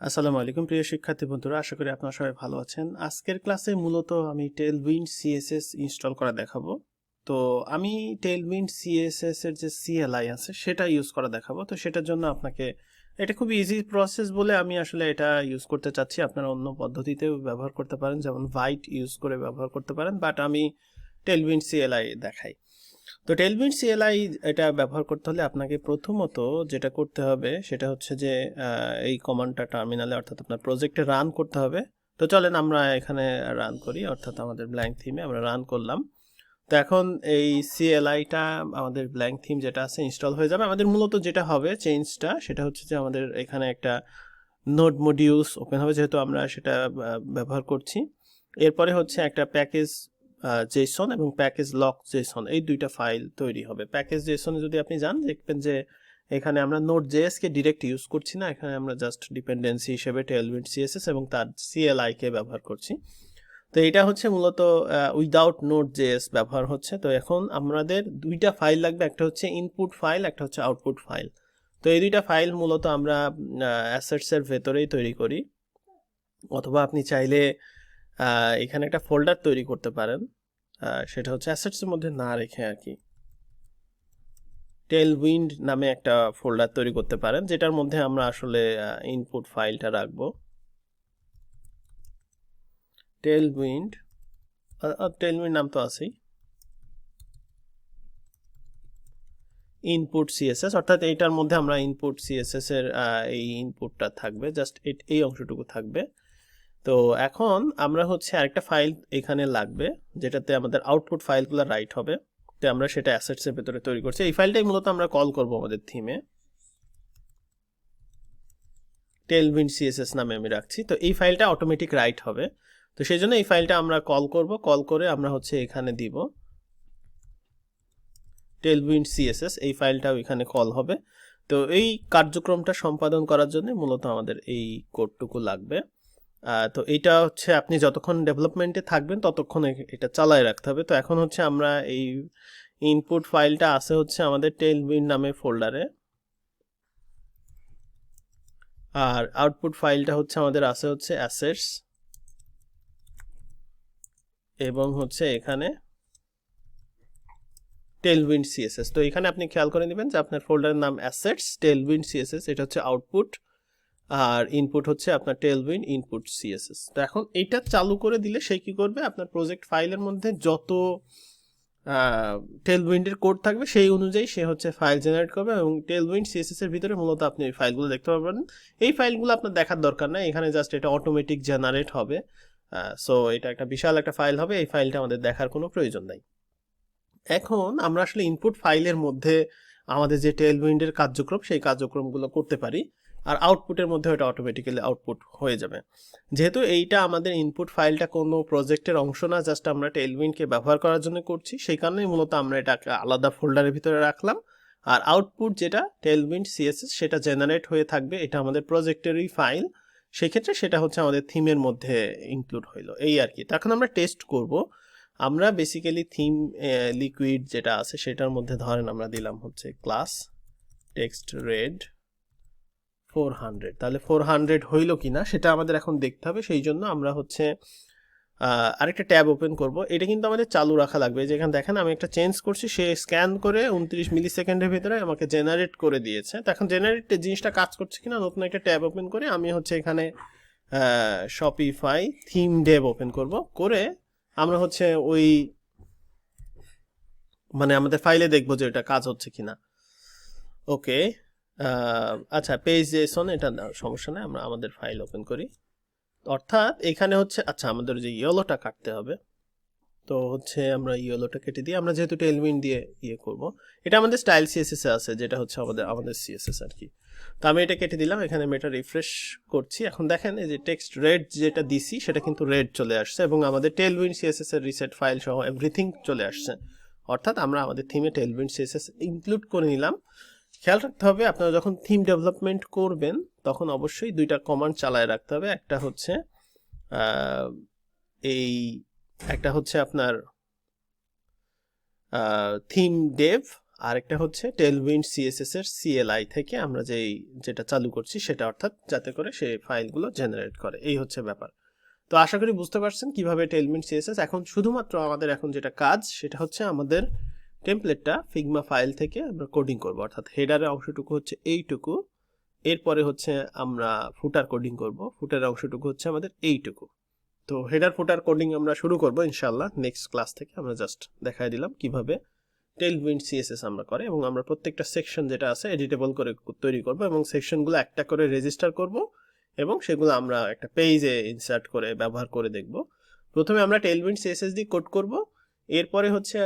আসসালামু আলাইকুম, প্রিয় শিক্ষার্থী বন্ধুরা। আশা করি আপনারা সবাই ভালো আছেন। আজকের ক্লাসে মূলত আমি টেলউইন্ড সিএসএস ইনস্টল করা দেখাবো। তো আমি টেলউইন্ড সিএসএস এর যে সিএলআই আছে, সেটা ইউজ করা দেখাবো। তো সেটার জন্য আপনাকে, এটা খুব ইজি প্রসেস বলে আমি আসলে এটা ইউজ করতে চাচ্ছি। আপনারা অন্য পদ্ধতিতেও ব্যবহার করতে পারেন, যেমন ভাইট ইউজ করে ব্যবহার করতে পারেন। বাট আমি টেলউইন্ড সিএলআই দেখাই। তো টেলবিন সিএলআই এটা ব্যবহার করতে হলে আপনাকে প্রথমত যেটা করতে হবে সেটা হচ্ছে যে এই কমান্ডটা টার্মিনালে অর্থাৎ আপনার প্রজেক্টে রান করতে হবে। তো চলেন আমরা এখানে রান করি, অর্থাৎ আমাদের ব্ল্যাঙ্ক থিমে আমরা রান করলাম। তো এখন এই সিএলআইটা আমাদের ব্ল্যাঙ্ক থিম যেটা আছে ইনস্টল হয়ে যাবে। আমাদের মূলত যেটা হবে চেঞ্জটা সেটা হচ্ছে যে আমাদের এখানে একটা নোড মডিউলস ওপেন হবে, যেহেতু আমরা সেটা ব্যবহার করছি। এরপরে হচ্ছে একটা প্যাকেজ জেসন এবং প্যাকেজ লক জেসন এই দুইটা ফাইল তৈরি হবে। প্যাকেজ জেসনে যদি আপনি যান, দেখবেন যে এখানে আমরা নোট জেএসকে ডিরেক্ট ইউজ করছি না। এখানে আমরা জাস্ট ডিপেন্ডেন্সি হিসেবে টেলউইন্ড সিএসএস এবং তার সিএলআই কে ব্যবহার করছি। তো এটা হচ্ছে মূলত উইদাউট নোট জেএস ব্যবহার হচ্ছে। তো এখন আমাদের দুইটা ফাইল লাগবে। একটা হচ্ছে ইনপুট ফাইল একটা হচ্ছে আউটপুট ফাইল তো এই দুইটা ফাইল মূলত আমরা অ্যাসেটসের ভেতরেই তৈরি করি। অথবা আপনি চাইলে এখানে একটা ফোল্ডার তৈরি করতে পারেন। সেটা হচ্ছে অ্যাসেটসের মধ্যে না রেখে আর কি। টেল উইন্ড নামে একটা ফোল্ডার তৈরি করতে পারেন, যেটার মধ্যে আমরা আসলে ইনপুট ফাইলটা রাখব। টেল উইন্ড টেল উইন্ড নাম তো আছেই। ইনপুট সিএসএস অর্থাৎ এইটার মধ্যে আমরা ইনপুট সিএসএস এর এই ইনপুটটা থাকবে জাস্ট এই অংশটুকু থাকবে। তো এখন আমরা হচ্ছে আরেকটা ফাইল এখানে লাগবে, যেটাতে আমাদের আউটপুট ফাইলগুলো রাইট হবে। তো আমরা সেটা অ্যাসেটসের ভেতরে তৈরি করছি। এই ফাইলটাই মূলত আমরা কল করব আমাদের থিমে টেলউইন্ড সিএসএস নামে আমি রাখছি। তো এই ফাইলটা অটোমেটিক রাইট হবে। তো সেই জন্য এই ফাইলটা আমরা কল করব। কল করে আমরা হচ্ছে এখানে দিব। টেলউইন্ড সিএসএস এই ফাইলটাও এখানে কল হবে। তো এই কার্যক্রমটা সম্পাদন করার জন্য মূলত আমাদের এই কোডটুকু লাগবে। তো এটা হচ্ছে আপনি যতক্ষণ ডেভেলপমেন্টে থাকবেন, ততক্ষণ এটা চালায় রাখতে হবে। তো এখন হচ্ছে আমরা এই ইনপুট ফাইলটা আছে হচ্ছে আমাদের টেলউইন্ড নামে ফোল্ডারে আর আউটপুট ফাইলটা হচ্ছে আমাদের আছে হচ্ছে অ্যাসেটস এবং হচ্ছে এখানে টেলউইন্ড সিএসএস তো এখানে আপনি খেয়াল করে নেবেন যে আপনার ফোল্ডারের নাম অ্যাসেটস টেলউইন্ড সিএসএস এটা হচ্ছে আউটপুট আর ইনপুট হচ্ছে আপনার টেলউইন ইনপুট সিএসএস তো এখন এইটা চালু করে দিলে সে কি করবে? আপনার প্রজেক্ট ফাইলের মধ্যে যত টেলউইন্ডের কোড থাকবে, সেই অনুযায়ী সে হচ্ছে ফাইল জেনারেট করবে এবং টেলউইন্ড সিএসএস এর ভিতরে মূলত আপনি ওই ফাইলগুলো দেখতে পারবেন। এই ফাইলগুলো আপনার দেখার দরকার নাই, এখানে জাস্ট এটা অটোমেটিক জেনারেট হবে। সো এটা একটা বিশাল একটা ফাইল হবে, এই ফাইলটা আমাদের দেখার কোনো প্রয়োজন নাই। এখন আমরা আসলে ইনপুট ফাইলের মধ্যে আমাদের যে টেলউইন্ডের কার্যক্রম, সেই কার্যক্রমগুলো করতে পারি। আর আউটপুটের মধ্যে ওটা অটোমেটিক্যালি আউটপুট হয়ে যাবে। যেহেতু এইটা আমাদের ইনপুট ফাইলটা কোনো প্রজেক্টের অংশ না জাস্ট আমরা টেলউইনকে ব্যবহার করার জন্য করছি, সেই কারণেই মূলত আমরা এটাকে আলাদা ফোল্ডারের ভিতরে রাখলাম। আর আউটপুট যেটা টেলউইন সিএসএস সেটা জেনারেট হয়ে থাকবে, এটা আমাদের প্রজেক্টেরই ফাইল সেক্ষেত্রে সেটা হচ্ছে আমাদের থিমের মধ্যে ইনক্লুড হইল। এই আর কি। তখন আমরা টেস্ট করব। আমরা বেসিক্যালি থিম লিকুইড যেটা আছে, সেটার মধ্যে ধরেন আমরা দিলাম হচ্ছে class text red four hundred. তাহলে ফোর হান্ড্রেড হইল কি না সেটা আমাদের এখন দেখতে হবে। সেই জন্য আমরা হচ্ছে আরেকটা ট্যাব ওপেন করব। এটা কিন্তু আমাদের চালু রাখা লাগবে। যেখানে দেখেন, আমি একটা চেঞ্জ করছি। সে স্ক্যান করে উনত্রিশ মিলি সেকেন্ডের ভিতরে আমাকে জেনারেট করে দিয়েছে। এখন জেনারেট জিনিসটা কাজ করছে কিনা, নতুন একটা ট্যাব ওপেন করে আমি হচ্ছে এখানে শপিফাই থিম ডেভ ওপেন করব। করে আমরা হচ্ছে ওই মানে আমাদের ফাইলে দেখব যে এটা কাজ হচ্ছে কিনা। ওকে আচ্ছা পেজ জেসন এটা সমস্যা নেই, আমরা আমাদের ফাইল ওপেন করি। অর্থাৎ এখানে হচ্ছে আচ্ছা আমাদের যে ইয়েলোটা কাটতে হবে। তো হচ্ছে আমরা ইয়েলোটা কেটে দিয়ে আমরা যেহেতু টেলউইন দিয়ে ইয়ে করব, এটা আমাদের স্টাইল সিএসএস এ আছে, যেটা হচ্ছে আমাদের আমাদের সিএসএস আর কি। তো আমি এটা কেটে দিলাম, এখানে আমি এটা রিফ্রেশ করছি। এখন দেখেন, এই যে টেক্সট রেড যেটা দিছি, সেটা কিন্তু রেড চলে আসছে, এবং আমাদের টেলউইন সিএসএস এর রিসেট ফাইল সহ এভরিথিং চলে আসছে। অর্থাৎ আমরা আমাদের থিমে টেলউইন সিএসএস ইনক্লুড করে নিলাম। খেয়াল রাখতে হবে, আপনারা যখন থিম ডেভেলপমেন্ট করবেন, তখন অবশ্যই দুইটা কমান্ড চালায় রাখতে হবে। একটা হচ্ছে এই, একটা হচ্ছে আপনার থিম ডেভ আরেকটা হচ্ছে টেলউইন্ড সিএসএস এর সিএলআই থেকে আমরা যেই, যেটা চালু করছি সেটা অর্থাৎ যাতে করে সেই ফাইলগুলো জেনারেট করে। এই হচ্ছে ব্যাপার। তো আশা করি বুঝতে পারছেন কীভাবে টেলউইন্ড সিএসএস এখন শুধুমাত্র আমাদের এখন যেটা কাজ, সেটা হচ্ছে আমাদের টেমপ্লেটটা ফিগমা ফাইল থেকে আমরা কোডিং করব। অর্থাৎ হেডারের অংশটুকু হচ্ছে এইটুকু, এরপরে হচ্ছে আমরা ফুটার কোডিং করব। ফুটারের অংশটুকু হচ্ছে আমাদের এইটুকু। তো হেডার ফুটার কোডিং আমরা শুরু করব ইনশাল্লাহ নেক্সট ক্লাস থেকে আমরা জাস্ট দেখাই দিলাম কীভাবে টেলউইন্ড সিএসএস আমরা করে এবং আমরা প্রত্যেকটা সেকশন যেটা আছে এডিটেবল করে তৈরি করব এবং সেকশনগুলো একটা করে রেজিস্টার করব এবং সেগুলো আমরা একটা পেজে ইনসার্ট করে ব্যবহার করে দেখব। প্রথমে আমরা টেল টেলউইন্ড সিএসএস দিয়ে কোড করব। এরপরে হচ্ছে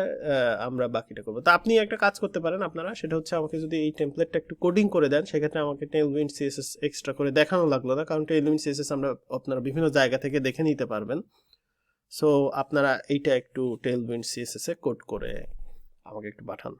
আমরা বাকিটা করব। তো আপনি একটা কাজ করতে পারেন আপনারা, সেটা হচ্ছে আমাকে যদি এই টেমপ্লেটটা একটু কোডিং করে দেন, সেক্ষেত্রে আমাকে টেলউইন্ড সিএসএস এক্সট্রা করে দেখানো লাগল না, কারণ টেলউইন্ড সিএসএস আমরা আপনারা বিভিন্ন জায়গা থেকে দেখে নিতে পারবেন। সো আপনারা এইটা একটু টেলউইন্ড সিএসএস এ কোড করে আমাকে একটু পাঠান।